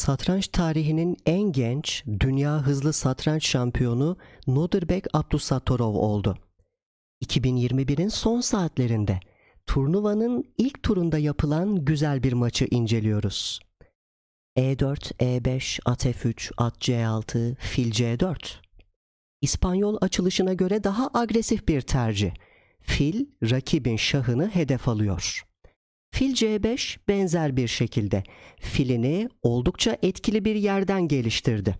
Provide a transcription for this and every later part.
Satranç tarihinin en genç dünya hızlı satranç şampiyonu Nodirbek Abdusattorov oldu. 2021'in son saatlerinde turnuvanın ilk turunda yapılan güzel bir maçı inceliyoruz. E4, E5, at F3, at C6, fil C4. İspanyol açılışına göre daha agresif bir tercih. Fil rakibin şahını hedef alıyor. Fil C5 benzer bir şekilde filini oldukça etkili bir yerden geliştirdi.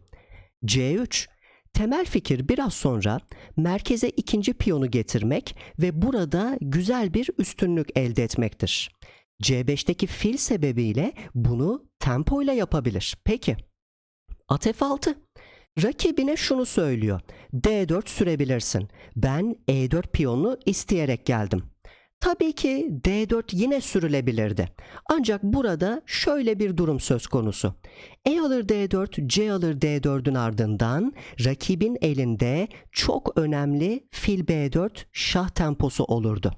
C3 temel fikir biraz sonra merkeze ikinci piyonu getirmek ve burada güzel bir üstünlük elde etmektir. C5'teki fil sebebiyle bunu tempoyla yapabilir. Peki at F6 rakibine şunu söylüyor. D4 sürebilirsin. Ben E4 piyonunu isteyerek geldim. Tabii ki D4 yine sürülebilirdi. Ancak burada şöyle bir durum söz konusu. E alır D4, C alır D4'ün ardından rakibin elinde çok önemli fil B4 şah temposu olurdu.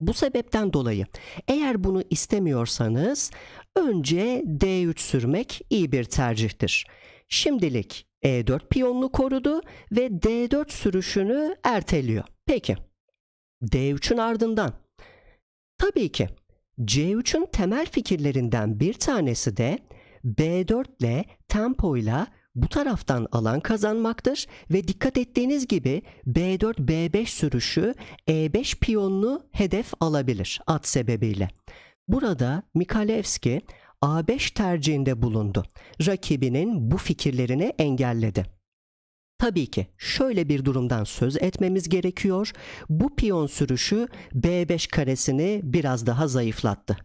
Bu sebepten dolayı eğer bunu istemiyorsanız önce D3 sürmek iyi bir tercihtir. Şimdilik E4 piyonunu korudu ve D4 sürüşünü erteliyor. Peki D3'ün ardından tabii ki C3'ün temel fikirlerinden bir tanesi de B4 ile tempoyla bu taraftan alan kazanmaktır ve dikkat ettiğiniz gibi B4 B5 sürüşü E5 piyonunu hedef alabilir at sebebiyle. Burada Mikhalevski A5 tercihinde bulundu. Rakibinin bu fikirlerini engelledi. Tabii ki şöyle bir durumdan söz etmemiz gerekiyor. Bu piyon sürüşü B5 karesini biraz daha zayıflattı.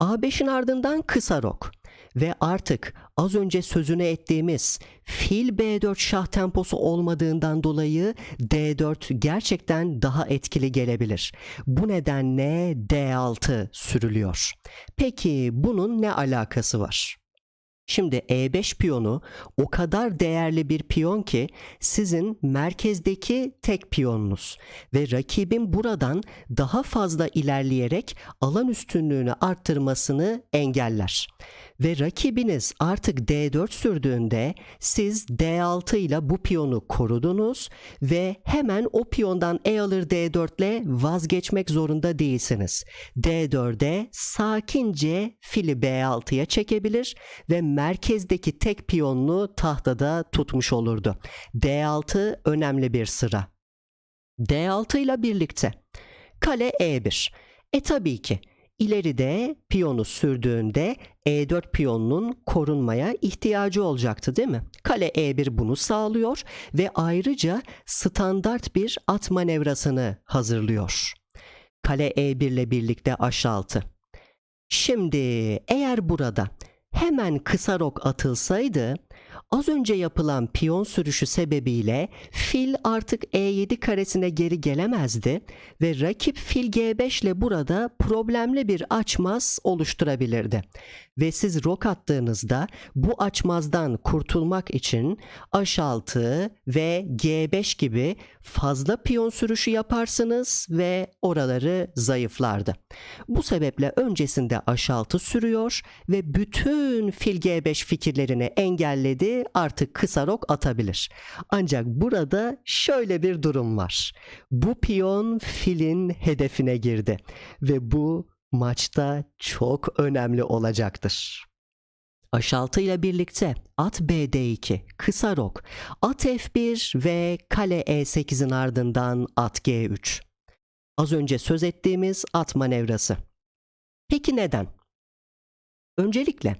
A5'in ardından kısa rok ve artık az önce sözünü ettiğimiz fil B4 şah temposu olmadığından dolayı D4 gerçekten daha etkili gelebilir. Bu nedenle D6 sürülüyor. Peki bunun ne alakası var? Şimdi E5 piyonu o kadar değerli bir piyon ki sizin merkezdeki tek piyonunuz ve rakibin buradan daha fazla ilerleyerek alan üstünlüğünü arttırmasını engeller. Ve rakibiniz artık D4 sürdüğünde siz D6 ile bu piyonu korudunuz ve hemen o piyondan E alır D4 ile vazgeçmek zorunda değilsiniz. D4'e sakince fili B6'ya çekebilir ve merkezdeki tek piyonunu tahtada tutmuş olurdu. D6 önemli bir sıra. D6 ile birlikte kale E1. E tabii ki ileride piyonu sürdüğünde E4 piyonunun korunmaya ihtiyacı olacaktı değil mi? Kale E1 bunu sağlıyor ve ayrıca standart bir at manevrasını hazırlıyor. Kale E1 ile birlikte H6. Şimdi eğer burada hemen kısa rok atılsaydı az önce yapılan piyon sürüşü sebebiyle fil artık E7 karesine geri gelemezdi ve rakip fil G5 ile burada problemli bir açmaz oluşturabilirdi. Ve siz rok attığınızda bu açmazdan kurtulmak için H6 ve G5 gibi fazla piyon sürüşü yaparsınız ve oraları zayıflardı. Bu sebeple öncesinde H6 sürüyor ve bütün fil G5 fikirlerini engelledi artık kısa rok atabilir. Ancak burada şöyle bir durum var. Bu piyon filin hedefine girdi ve bu maçta çok önemli olacaktır. H6 ile birlikte at BD2, kısa rok, at F1 ve kale E8'in ardından at G3. Az önce söz ettiğimiz at manevrası. Peki neden? Öncelikle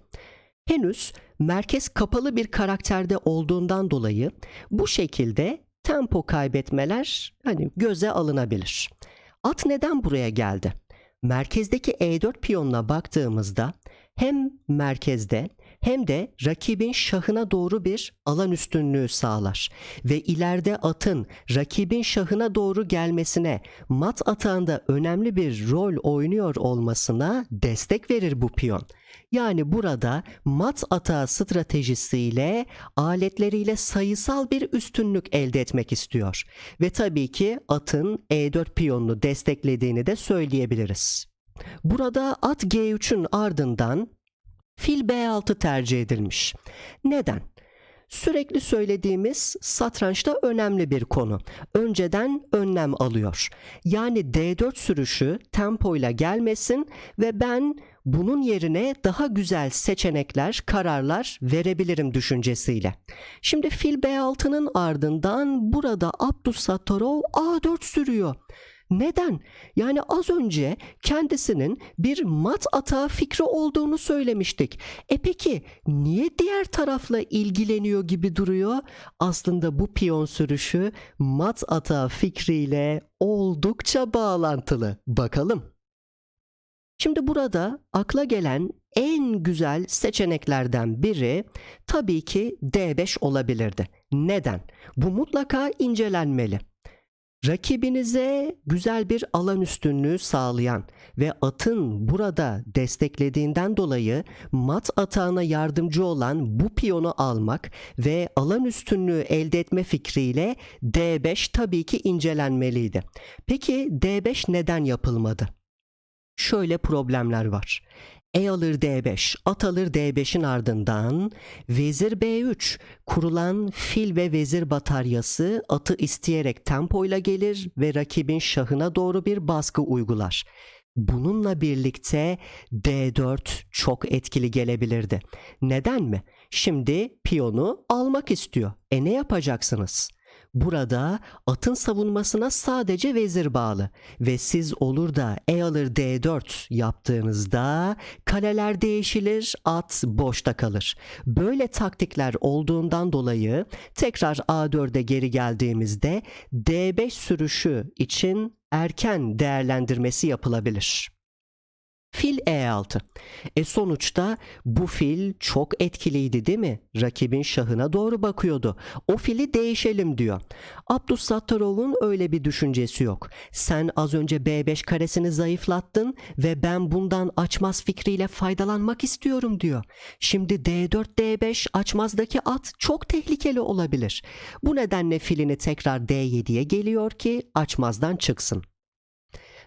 henüz merkez kapalı bir karakterde olduğundan dolayı bu şekilde tempo kaybetmeler hani göze alınabilir. At neden buraya geldi? Merkezdeki E4 piyonuna baktığımızda hem merkezde hem de rakibin şahına doğru bir alan üstünlüğü sağlar ve ileride atın rakibin şahına doğru gelmesine mat atağında önemli bir rol oynuyor olmasına destek verir bu piyon. Yani burada mat atağı stratejisiyle aletleriyle sayısal bir üstünlük elde etmek istiyor. Ve tabii ki atın E4 piyonunu desteklediğini de söyleyebiliriz. Burada at G3'ün ardından Fil B6 tercih edilmiş. Neden? Sürekli söylediğimiz satrançta önemli bir konu. Önceden önlem alıyor. Yani D4 sürüşü tempoyla gelmesin ve ben bunun yerine daha güzel seçenekler, kararlar verebilirim düşüncesiyle. Şimdi fil B6'nın ardından burada Abdus Sattorov A4 sürüyor. Neden? Yani az önce kendisinin bir mat atağı fikri olduğunu söylemiştik. E peki niye diğer tarafla ilgileniyor gibi duruyor? Aslında bu piyon sürüşü mat atağı fikriyle oldukça bağlantılı. Bakalım. Şimdi burada akla gelen en güzel seçeneklerden biri tabii ki D5 olabilirdi. Neden? Bu mutlaka incelenmeli. Rakibinize güzel bir alan üstünlüğü sağlayan ve atın burada desteklediğinden dolayı mat atağına yardımcı olan bu piyonu almak ve alan üstünlüğü elde etme fikriyle D5 tabii ki incelenmeliydi. Peki D5 neden yapılmadı? Şöyle problemler var. E alır D5, at alır D5'in ardından vezir B3 kurulan fil ve vezir bataryası atı isteyerek tempoyla gelir ve rakibin şahına doğru bir baskı uygular. Bununla birlikte D4 çok etkili gelebilirdi. Neden mi? Şimdi piyonu almak istiyor. E ne yapacaksınız? Burada atın savunmasına sadece vezir bağlı ve siz olur da e alır d4 yaptığınızda kaleler değişilir, at boşta kalır. Böyle taktikler olduğundan dolayı tekrar a4'e geri geldiğimizde d5 sürüşü için erken değerlendirmesi yapılabilir. Fil E6. E sonuçta bu fil çok etkiliydi değil mi? Rakibin şahına doğru bakıyordu. O fili değişelim diyor. Abdus Sattarov'un öyle bir düşüncesi yok. Sen az önce B5 karesini zayıflattın ve ben bundan açmaz fikriyle faydalanmak istiyorum diyor. Şimdi D4 D5 açmazdaki at çok tehlikeli olabilir. Bu nedenle filini tekrar D7'ye geliyor ki açmazdan çıksın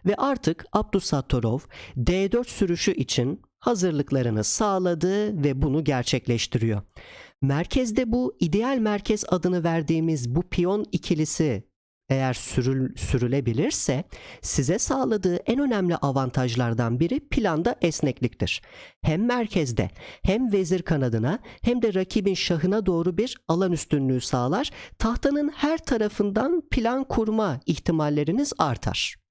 ve artık Abdusattorov D4 sürüşü için hazırlıklarını sağladı ve bunu gerçekleştiriyor. Merkezde bu ideal merkez adını verdiğimiz bu piyon ikilisi eğer sürül, sürülebilirse size sağladığı en önemli avantajlardan biri planda esnekliktir. Hem merkezde hem vezir kanadına hem de rakibin şahına doğru bir alan üstünlüğü sağlar. Tahtanın her tarafından plan kurma ihtimalleriniz artar.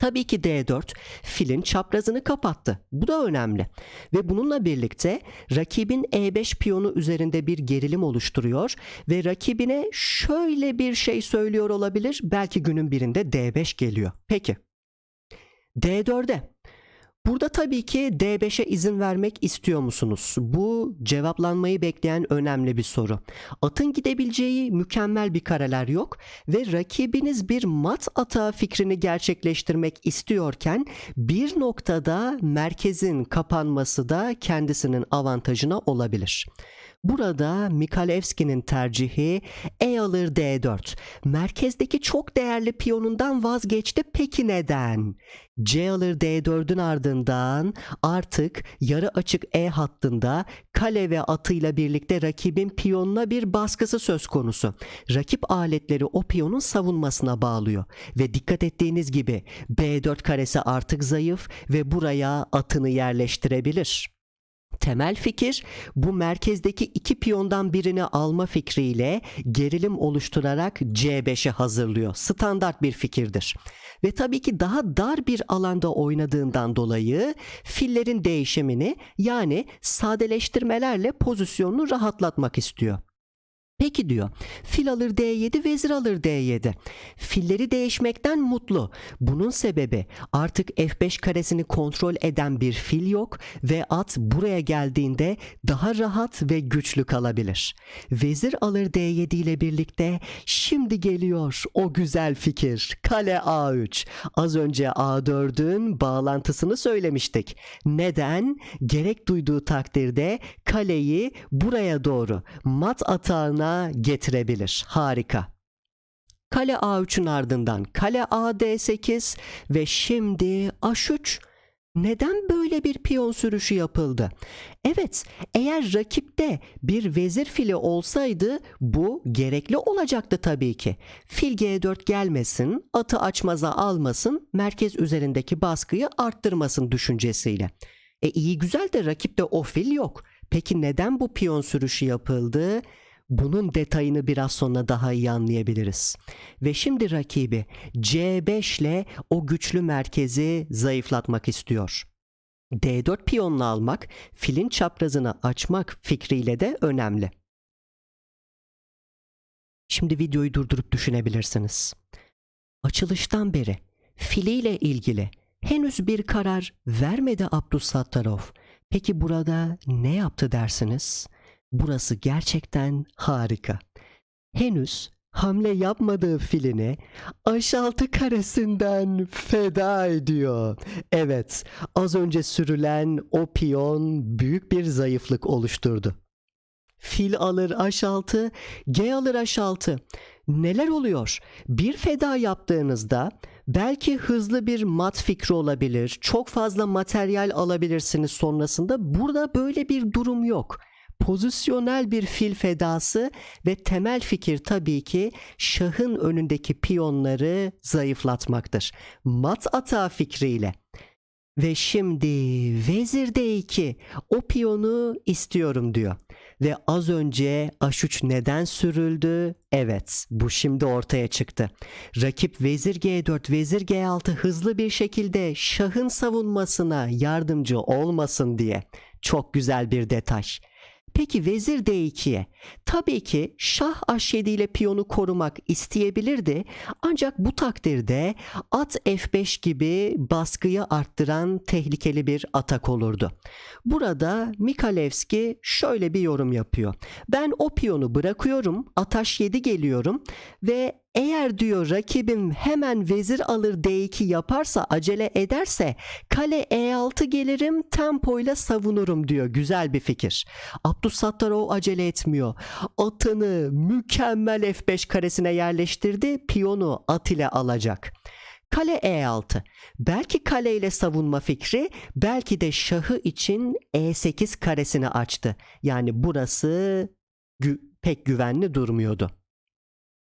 Tabii ki D4 filin çaprazını kapattı. Bu da önemli. Ve bununla birlikte rakibin E5 piyonu üzerinde bir gerilim oluşturuyor ve rakibine şöyle bir şey söylüyor olabilir. Belki günün birinde D5 geliyor. Peki. D4'e Burada tabii ki D5'e izin vermek istiyor musunuz? Bu cevaplanmayı bekleyen önemli bir soru. Atın gidebileceği mükemmel bir kareler yok ve rakibiniz bir mat atağı fikrini gerçekleştirmek istiyorken bir noktada merkezin kapanması da kendisinin avantajına olabilir. Burada Mikalevski'nin tercihi E alır D4. Merkezdeki çok değerli piyonundan vazgeçti. Peki neden? C alır D4'ün ardından artık yarı açık E hattında kale ve atıyla birlikte rakibin piyonuna bir baskısı söz konusu. Rakip aletleri o piyonun savunmasına bağlıyor ve dikkat ettiğiniz gibi B4 karesi artık zayıf ve buraya atını yerleştirebilir. Temel fikir bu merkezdeki iki piyondan birini alma fikriyle gerilim oluşturarak C5'i hazırlıyor. Standart bir fikirdir. Ve tabii ki daha dar bir alanda oynadığından dolayı fillerin değişimini yani sadeleştirmelerle pozisyonunu rahatlatmak istiyor. Peki diyor. Fil alır D7, vezir alır D7. Filleri değişmekten mutlu. Bunun sebebi artık F5 karesini kontrol eden bir fil yok ve at buraya geldiğinde daha rahat ve güçlü kalabilir. Vezir alır D7 ile birlikte şimdi geliyor o güzel fikir. Kale A3. Az önce A4'ün bağlantısını söylemiştik. Neden? Gerek duyduğu takdirde kaleyi buraya doğru mat atağına getirebilir. Harika. Kale A3'ün ardından kale A D8 ve şimdi H3 Neden böyle bir piyon sürüşü yapıldı? Evet, eğer rakipte bir vezir fili olsaydı bu gerekli olacaktı tabii ki. Fil G4 gelmesin, atı açmaza almasın, merkez üzerindeki baskıyı arttırmasın düşüncesiyle. E iyi güzel de rakipte o fil yok. Peki neden bu piyon sürüşü yapıldı? Bunun detayını biraz sonra daha iyi anlayabiliriz. Ve şimdi rakibi C5 ile o güçlü merkezi zayıflatmak istiyor. D4 piyonunu almak, filin çaprazını açmak fikriyle de önemli. Şimdi videoyu durdurup düşünebilirsiniz. Açılıştan beri filiyle ilgili henüz bir karar vermedi Abdüssattarov. Peki burada ne yaptı dersiniz? Burası gerçekten harika. Henüz hamle yapmadığı filini aşaltı karesinden feda ediyor. Evet, az önce sürülen o piyon büyük bir zayıflık oluşturdu. Fil alır aşaltı, G alır aşaltı. Neler oluyor? Bir feda yaptığınızda belki hızlı bir mat fikri olabilir, çok fazla materyal alabilirsiniz sonrasında. Burada böyle bir durum yok pozisyonel bir fil fedası ve temel fikir tabii ki şahın önündeki piyonları zayıflatmaktır. Mat atağı fikriyle. Ve şimdi vezir D2 o piyonu istiyorum diyor. Ve az önce H3 neden sürüldü? Evet bu şimdi ortaya çıktı. Rakip vezir G4, vezir G6 hızlı bir şekilde şahın savunmasına yardımcı olmasın diye. Çok güzel bir detay. Peki vezir D2'ye tabii ki şah H7 ile piyonu korumak isteyebilirdi ancak bu takdirde at F5 gibi baskıyı arttıran tehlikeli bir atak olurdu. Burada Mikalevski şöyle bir yorum yapıyor. Ben o piyonu bırakıyorum, at H7 geliyorum ve eğer diyor rakibim hemen vezir alır D2 yaparsa acele ederse kale E6 gelirim tempoyla savunurum diyor. Güzel bir fikir. Abdüssattarov acele etmiyor. Atını mükemmel F5 karesine yerleştirdi. Piyonu at ile alacak. Kale E6. Belki kale ile savunma fikri, belki de şahı için E8 karesini açtı. Yani burası gü- pek güvenli durmuyordu.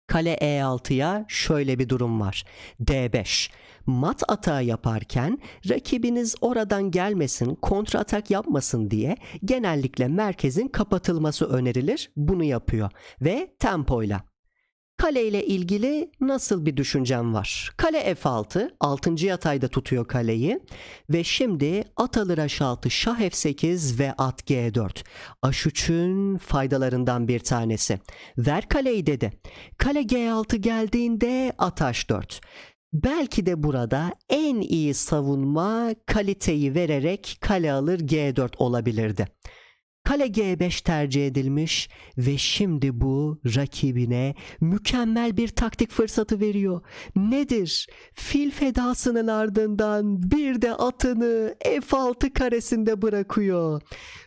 Kale E6'ya şöyle bir durum var. D5. Mat atağı yaparken rakibiniz oradan gelmesin, kontra atak yapmasın diye genellikle merkezin kapatılması önerilir. Bunu yapıyor ve tempoyla. Kale ile ilgili nasıl bir düşüncem var? Kale F6, 6. yatayda tutuyor kaleyi ve şimdi at alır H6, şah F8 ve at G4. H3'ün faydalarından bir tanesi. Ver kaleyi dedi. Kale G6 geldiğinde at H4. Belki de burada en iyi savunma kaliteyi vererek kale alır G4 olabilirdi. Kale G5 tercih edilmiş ve şimdi bu rakibine mükemmel bir taktik fırsatı veriyor. Nedir? Fil fedasının ardından bir de atını F6 karesinde bırakıyor.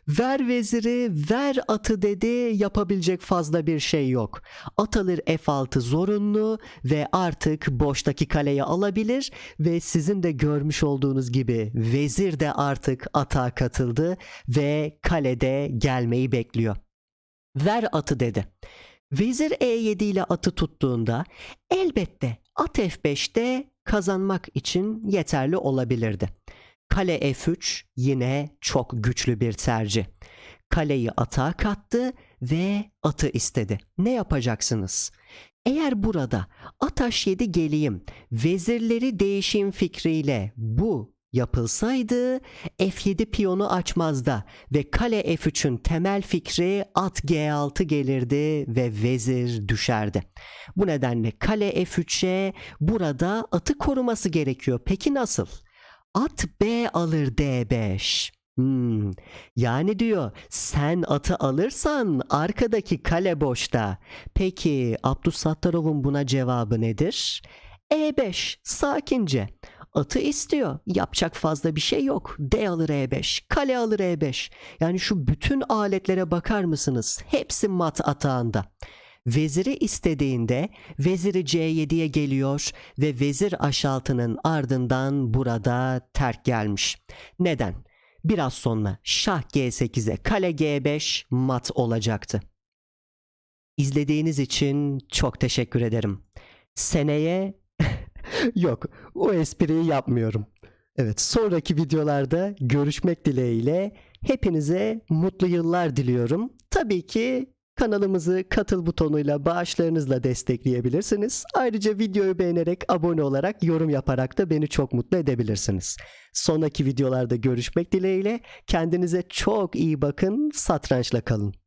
Ver veziri, ver atı dedi yapabilecek fazla bir şey yok. At alır F6 zorunlu ve artık boştaki kaleyi alabilir ve sizin de görmüş olduğunuz gibi vezir de artık atağa katıldı ve kalede gelmeyi bekliyor. Ver atı dedi. Vezir E7 ile atı tuttuğunda elbette at F5'te kazanmak için yeterli olabilirdi. Kale F3 yine çok güçlü bir tercih. Kaleyi atağa kattı ve atı istedi. Ne yapacaksınız? Eğer burada at H7 geleyim, vezirleri değişim fikriyle bu yapılsaydı F7 piyonu açmazda ve kale F3'ün temel fikri at G6 gelirdi ve vezir düşerdi. Bu nedenle kale F3'e burada atı koruması gerekiyor. Peki nasıl? At B alır D5. Hmm, yani diyor sen atı alırsan arkadaki kale boşta. Peki Abdüsattarov'un buna cevabı nedir? E5 sakince. Atı istiyor. Yapacak fazla bir şey yok. D alır E5, kale alır E5. Yani şu bütün aletlere bakar mısınız? Hepsi mat atağında. veziri istediğinde veziri C7'ye geliyor ve vezir H6'nın ardından burada terk gelmiş. Neden? Biraz sonra şah G8'e kale G5 mat olacaktı. İzlediğiniz için çok teşekkür ederim. Seneye yok o espriyi yapmıyorum. Evet sonraki videolarda görüşmek dileğiyle hepinize mutlu yıllar diliyorum. Tabii ki kanalımızı katıl butonuyla bağışlarınızla destekleyebilirsiniz. Ayrıca videoyu beğenerek abone olarak yorum yaparak da beni çok mutlu edebilirsiniz. Sonraki videolarda görüşmek dileğiyle kendinize çok iyi bakın satrançla kalın.